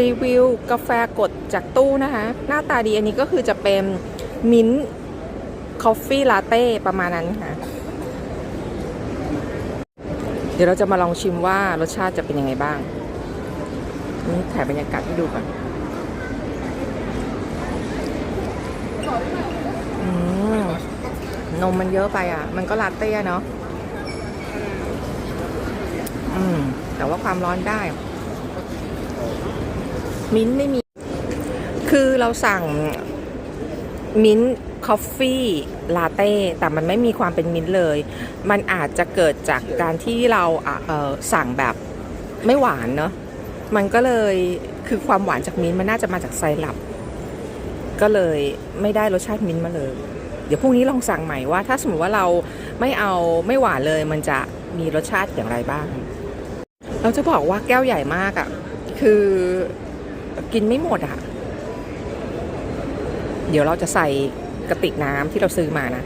รีวิวกาแฟกดจากตู้นะคะ หน้าตาดีอันนี้ก็คือจะเป็นมิ้นท์คอฟฟี่ลาเต้ประมาณนั้นค่ะ เดี๋ยวเราจะมาลองชิมว่ารสชาติจะเป็นยังไงบ้างนี่ถ่ายบรรยากาศให้ดูก่อนมนมมันเยอะไปอะ มันก็ลาเต้เนาะ อืม แต่ว่าความร้อนได้ มิ้นท์ไม่มี คือเราสั่งมิ้นท์คอฟฟี่ลาเต้แต่มันไม่มีความเป็นมิ้นท์เลย มันอาจจะเกิดจากการที่เราเสั่งแบบไม่หวานเนาะมันก็เลยคือความหวานจากมิ้นท์มันน่าจะมาจากไซรัปก็เลยไม่ได้รสชาติมิ้นท์มาเลย เดี๋ยวพรุ่งนี้ลองสั่งใหม่ว่า ถ้าสมมติว่าเราไม่เอาไม่หวานเลย มันจะมีรสชาติอย่างไรบ้าง เราจะบอกว่าแก้วใหญ่มากอะ่ะคือ กินไม่หมดอะ่ะ เดี๋ยวเราจะใส่กระติกน้ำที่เราซื้อมานะ